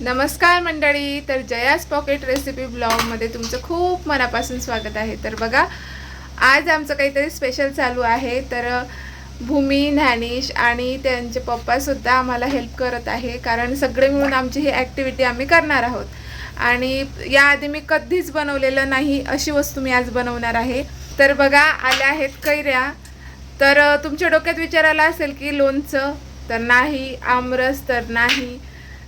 नमस्कार मंडळी तर जयास पॉकेट रेसिपी ब्लॉगमध्ये तुमचं खूप मनापासून स्वागत आहे. तर बघा आज आमचं काहीतरी स्पेशल चालू आहे. तर भूमी ज्ञानेश आणि त्यांचे पप्पासुद्धा आम्हाला हेल्प करत आहे. कारण सगळे मिळून आमची ही ॲक्टिव्हिटी आम्ही करणार आहोत. आणि याआधी मी कधीच बनवलेलं नाही अशी वस्तू मी आज बनवणार आहे. तर बघा आल्या आहेत कैऱ्या. तर तुमच्या डोक्यात विचारायला असेल की लोणचं तर नाही. आमरस तर नाही.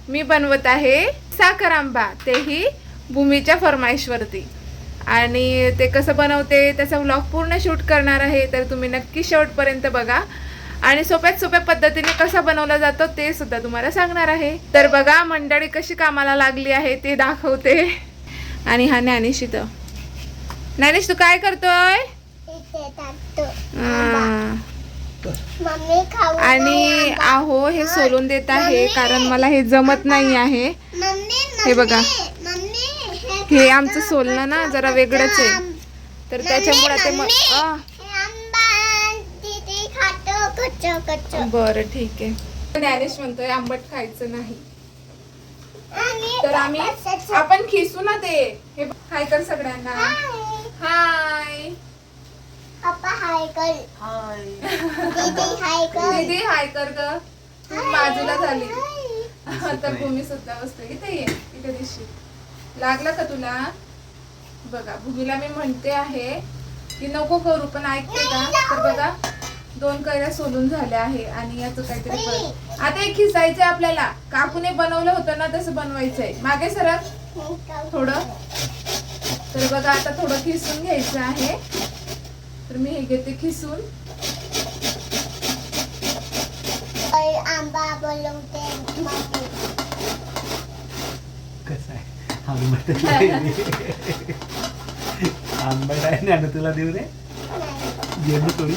मी बनवत आहे साखर आंबा तेही भूमीच्या फरमाईशवरती. आणि ते कसं बनवते त्याचा व्लॉग पूर्ण शूट करणार आहे तर तुम्ही नक्की शेवटपर्यंत बघा. आणि सोप्यात सोप्या पद्धतीने कसा बनवला जातो ते सुद्धा तुम्हाला सांगणार आहे. तर बघा मंडळी कशी कामाला लागली आहे ते दाखवते. आणि हा ज्ञानेश इथं. ज्ञानेश तू काय करतोय इथे टाकतो आ. मम्मी खाऊ आणि आहो हे सोलून देत आहे कारण मला हे जमत नाही आहे. हे बघा. मम्मी हे आमचं सोलणं ना जरा वेगळंच आहे. तर त्याच्यामुळे ते म आ, आंबा दीदी खातो कच्च कच्च. बरं ठीक आहे. ज्ञानेश म्हणतोय आंबट खायचं नाही. तर आम्ही आपण खिसू ना ते. हे बघ, हाय कर सगळ्यांना. हाय. हाय. कर. दीदी हाय कर. दीदी हाय कर ग. बाजूला झाली. तर भूमी सुद्धा बसते इथे ये इथे दिसशी लागलं का तुला? बघा भूमीला मी म्हणते आहे की नको करू पण ऐकते का? तर बघा दोन कैऱ्या सोलून झाल्या आहे आणि याचं काहीतरी परत आता एक खिसायचंय आपल्याला. काकूने बनवलं होतं ना तसं बनवायचंय. मागे सरक थोडं. तर बघा आता थोडं खिसून घ्यायचं आहे. तर मी हे घेते खिसून. और आंबा बोलवते मम्मी कसं आहे? आंबट आहे. आंबट आहे ना आता तुला देऊ रे गेलो थोडी.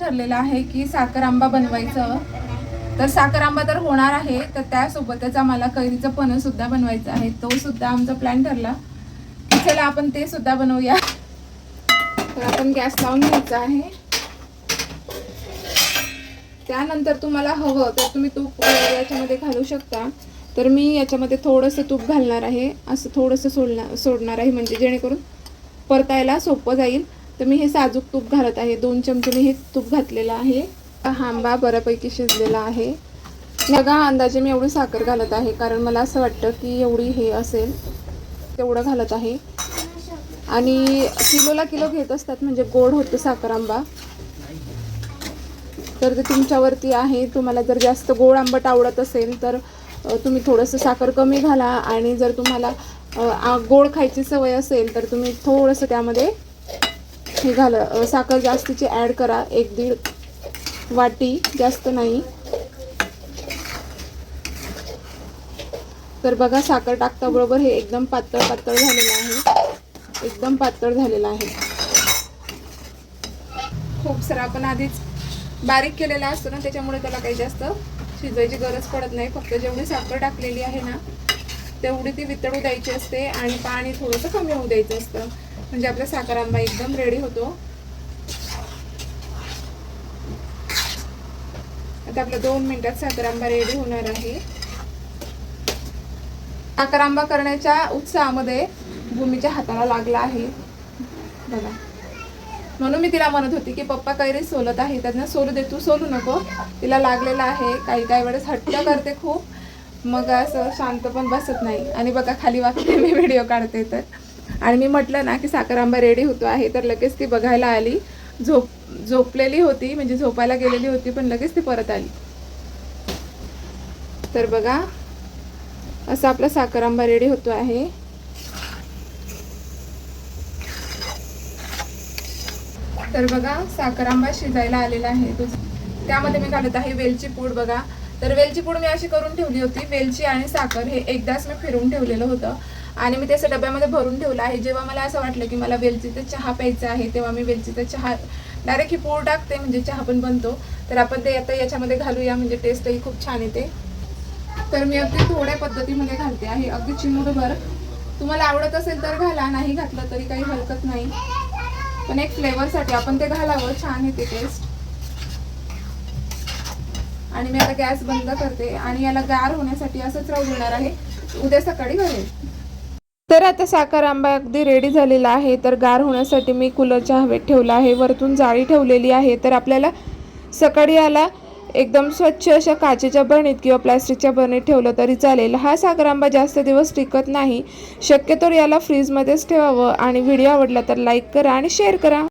ठरलेलं आहे की साखर आंबा बनवायचं. तर साखर आंबा तर होणार आहे तर त्यासोबतच आम्हाला कैरीचं पणं सुद्धा बनवायचं आहे. तो सुद्धा आमचा प्लॅन ठरला. चला आपण ते सुद्धा बनवूया. तर आपण गॅस लावून घ्यायचा आहे. त्यानंतर तुम्हाला हवं तर तुम्ही तूप याच्यामध्ये घालू शकता. तर मी याच्यामध्ये थोडंसं तूप घालणार आहे. असं थोडंसं सोडणार सोडणार आहे म्हणजे जेणेकरून परतायला सोपं जाईल. तर मी हे साजूक तूप घालत आहे. दोन चमचे मी हे तूप घातलेलं आहे. आंबा बऱ्यापैकी शिजलेला आहे. बघा अंदाजे मी एवढी साखर घालत आहे कारण मला असं वाटतं की एवढी हे असेल. तेवढं घालत आहे. आणि किलोला किलो घेत असतात म्हणजे गोड होतं साखर आंबा तर ते तुमच्यावरती आहे. तुम्हाला जर जास्त गोड आंबट आवडत असेल तर तुम्ही थोडंसं साखर कमी घाला. आणि जर तुम्हाला गोड खायची सवय असेल तर तुम्ही थोडंसं त्यामध्ये हे घाला साखर जास्तीची ॲड करा. एक दीड वाटी जास्त नाही. तर बघा साखर टाकता बरोबर हे एकदम पातळ पातळ झालेलं आहे. एकदम पातळ झालेलं आहे. खूप सर आपण आधीच बारीक केलेला असतो ना त्याच्यामुळे त्याला काही जास्त शिजवायची गरज पडत नाही. फक्त जेवढी साखर टाकलेली आहे ना तेवढी ती वितळू द्यायची असते आणि पाणी थोडंसं कमी होऊ द्यायचं असतं. म्हणजे आपला साखर आंबा एकदम रेडी होतो. आता आपला दोन मिनिटात साखर आंबा रेडी होणार आहे. आकारांबा करण्याच्या उत्साहामध्ये भूमीच्या हाताला लागला आहे. बघा. म्हणून मी तिला म्हणत होती की पप्पा कैरी सोलत आहे. त्यांना सोलू दे. तू सोलू नको. तिला लागलेला आहे. काही काही वेळेस हट्ट करते खूप. मग असं शांत पण बसत नाही. आणि बघा खाली वागते मी व्हिडिओ काढते तर. आणि मी म्हटलं ना की साखर आंबा रेडी होतो आहे. तर लगेच ती बघायला आली. झोप झोपलेली होती. म्हणजे झोपायला गेलेली होती पण लगेच ती परत आली. तर बघा असा आपला साखर आंबा रेडी होतो आहे. तर बघा साखर आंबा शिजायला आलेला आहे. तो त्यामध्ये मी घालत आहे वेलची पूड बघा. तर वेलची पूड मी अशी करून ठेवली होती. वेलची आणि साखर हे एकदाच मी फिरून ठेवलेलं होतं. आणि मी त्याचं डब्यामध्ये भरून ठेवलं आहे. जेव्हा मला असं वाटलं की मला वेलचीचा चहा प्यायचा आहे तेव्हा मी वेलचीचा चहा डायरेक्ट ही पूड टाकते म्हणजे चहा पण बनतो. तर आपण ते आता याच्यामध्ये घालूया म्हणजे टेस्टही खूप छान येते. तर मी अगदी थोड्या पद्धतीमध्ये घालते आहे. अगदी चिमूटभर. तुम्हाला आवडत असेल तर घाला. नाही घातलं तरी काही हरकत नाही. पण एक फ्लेवरसाठी आपण ते घालावं. छान येते टेस्ट आणि मी आता गॅस बंद करते. आणि याला गार होण्यासाठी असंच राहू देणार आहे. उद्या सकाळी घालेल. तर आता साखर आंबा अगदी रेडी झालेला आहे. तर गार होण्यासाठी मी कूलरच्या हवेत ठेवला आहे. वरतून जाळी ठेवलेली आहे. तर आपल्याला सकाळी याला एकदम स्वच्छ अशा काचेच्या बरणीत किंवा प्लॅस्टिकच्या बरणीत ठेवलं तरी चालेल. हा सागरांबा जास्त दिवस टिकत नाही. शक्यतो याला फ्रीजमध्येच ठेवावं आणि व्हिडिओ आवडला तर लाईक करा आणि शेअर करा.